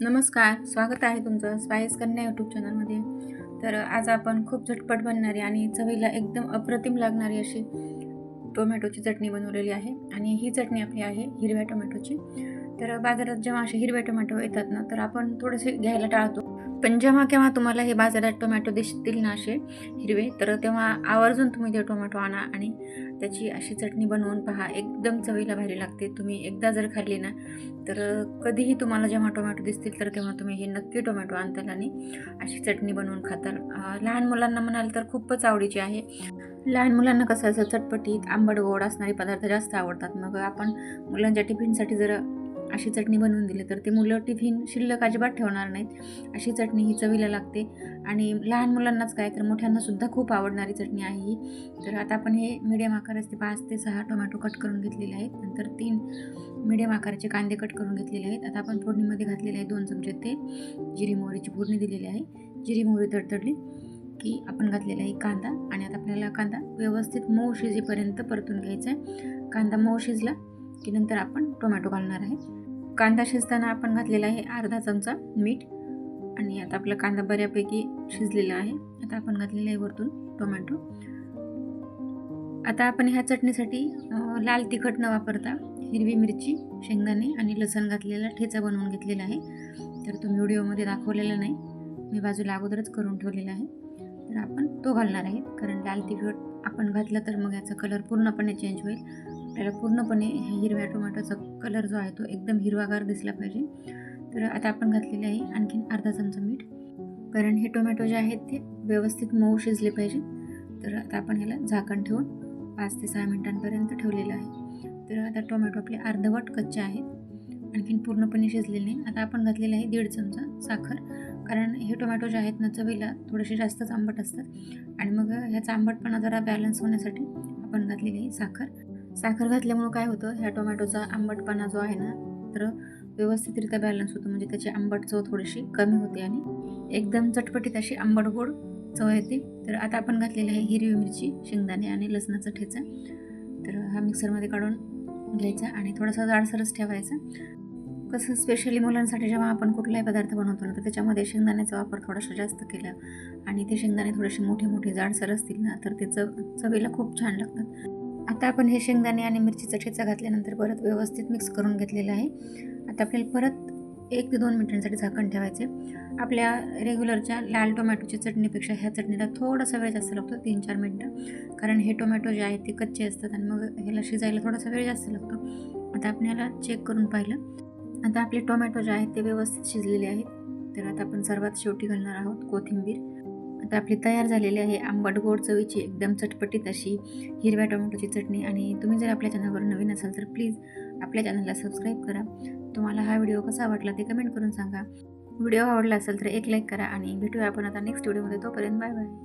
नमस्कार स्वागत आहे तुमचं स्पाईस कन्या यूट्यूब चॅनलमध्ये तर आज आपण खूप झटपट बनणारी आणि चवीला एकदम अप्रतिम लागणारी अशी टोमॅटोची चटणी बनवलेली आहे. आणि ही चटणी आपली आहे हिरव्या टोमॅटोची तर बाजारात जेव्हा असे हिरवे टोमॅटो येतात ना तर आपण थोडेसे घ्यायला टाळतो. पण जेव्हा केव्हा तुम्हाला हे बाजारात टोमॅटो दिसतील ना असे हिरवे तर तेव्हा आवर्जून तुम्ही ते टोमॅटो आणा आणि त्याची अशी चटणी बनवून पहा. एकदम चवीला भारी लागते. तुम्ही एकदा जर खाल्ली ना तर कधीही तुम्हाला जेव्हा टोमॅटो दिसतील तर तेव्हा तुम्ही हे नक्की टोमॅटो आणताल आणि अशी चटणी बनवून खाताल. लहान मुलांना म्हणाल तर खूपच आवडीची आहे. लहान मुलांना कसं असं चटपटीत आंबट गोड असणारे पदार्थ जास्त आवडतात. मग आपण मुलांच्या टिफिनसाठी जर अशी चटणी बनवून दिली तर ते मुलं टिफिन शिल्लक अजिबात ठेवणार नाहीत. अशी चटणी ही चवीला लागते. आणि लहान मुलांनाच काय तर मोठ्यांनासुद्धा खूप आवडणारी चटणी आहे ही. तर आता आपण हे मिडियम आकाराचे पाच ते सहा टोमॅटो कट करून घेतलेले आहेत. नंतर तीन मिडियम आकाराचे कांदे कट करून घेतलेले आहेत. आता आपण फोडणीमध्ये घातलेले आहे दोन चमचे तेल जिरी मोहरीची फोडणी दिलेली आहे. जिरी मोहरी तडतडली की आपण घातलेला आहे कांदा आणि आता आपल्याला कांदा व्यवस्थित मऊ शिजेपर्यंत परतून घ्यायचा आहे. कांदा मऊ शिजला की नंतर आपण टोमॅटो घालणार आहे. कांदा शिजताना आपण घातलेला आहे अर्धा चमचा मीठ. आणि आता आपला कांदा बऱ्यापैकी शिजलेला आहे. आता आपण घातलेला आहे वरतून टोमॅटो. आता आपण ह्या चटणीसाठी लाल तिखट न वापरता हिरवी मिरची शेंगदाणे आणि लसण घातलेला ठेचा बनवून घेतलेला आहे. तर तो व्हिडिओमध्ये दाखवलेला नाही. मी बाजूला अगोदरच करून ठेवलेला आहे. तर आपण तो घालणार आहे. कारण लाल तिखट आपण घातलं तर मग याचा कलर पूर्णपणे चेंज होईल. आपल्याला पूर्णपणे ह्या हिरव्या टोमॅटोचा कलर जो आहे तो एकदम हिरवागार दिसला पाहिजे. तर आता आपण घातलेले आहे आणखीन अर्धा चमचा मीठ. कारण हे टोमॅटो जे आहेत ते व्यवस्थित मऊ शिजले पाहिजे. तर आता आपण ह्याला झाकण ठेवून पाच ते सहा मिनिटांपर्यंत ठेवलेलं आहे. तर आता टोमॅटो आपले अर्धवट कच्चे आहेत. आणखीन पूर्णपणे शिजलेले नाही. आता आपण घातलेलं आहे दीड चमचा साखर. कारण हे टोमॅटो जे आहेत ना चवीला थोडेसे जास्तच आंबट असतात. आणि मग ह्याचा आंबटपणा जरा बॅलन्स होण्यासाठी आपण घातलेली आहे साखर. साखर घातल्यामुळं काय होतं? ह्या टोमॅटोचा आंबटपणा जो आहे ना तर व्यवस्थितरित्या बॅलन्स होतो. म्हणजे त्याची आंबट चव थोडीशी कमी होते आणि एकदम चटपटीत अशी आंबट गोड चव येते. तर आता आपण घातलेली आहे हिरवी मिरची शेंगदाणे आणि लसणाचा ठेचा. तर हा मिक्सरमध्ये काढून घ्यायचा आणि थोडासा जाडसरच ठेवायचा. कसं स्पेशली मुलांसाठी जेव्हा आपण कुठलाही पदार्थ बनवतो ना तर त्याच्यामध्ये शेंगदाण्याचा वापर थोडासा जास्त केला आणि ते शेंगदाणे थोडेसे मोठे मोठे जाडसर असतील ना तर ते चव चवीला खूप छान लागतात. आता आपण हे शेंगदाणे आणि मिरचीचा ठेचा घातल्यानंतर परत व्यवस्थित मिक्स करून घेतलेलं आहे. आता आपल्याला परत एक ते दोन मिनिटांसाठी झाकण ठेवायचे आपल्या रेग्युलरच्या लाल टोमॅटोच्या चटणीपेक्षा ह्या चटणीला थोडासा वेळ जास्त लागतो तीन चार मिनटं. कारण हे टोमॅटो जे आहेत ते कच्चे असतात आणि मग ह्याला शिजायला थोडासा वेळ जास्त लागतो. आता आपण ह्याला चेक करून पाहिलं. आता आपले टोमॅटो जे आहेत ते व्यवस्थित शिजलेले आहेत. तर आता आपण सर्वात शेवटी घालणार आहोत कोथिंबीर. आता आपली तयार झालेली आहे आंबट गोड चवीची एकदम चटपटीत अशी हिरव्या टोमॅटोची चटणी. आणि तुम्ही जर आपल्या चॅनलवर नवीन असाल तर प्लीज आपल्या चॅनलला सबस्क्राईब करा. तुम्हाला हा व्हिडिओ कसा वाटला ते कमेंट करून सांगा. व्हिडिओ आवडला असेल तर एक लाईक करा आणि भेटूया आपण आता नेक्स्ट व्हिडिओमध्ये. तोपर्यंत बाय बाय.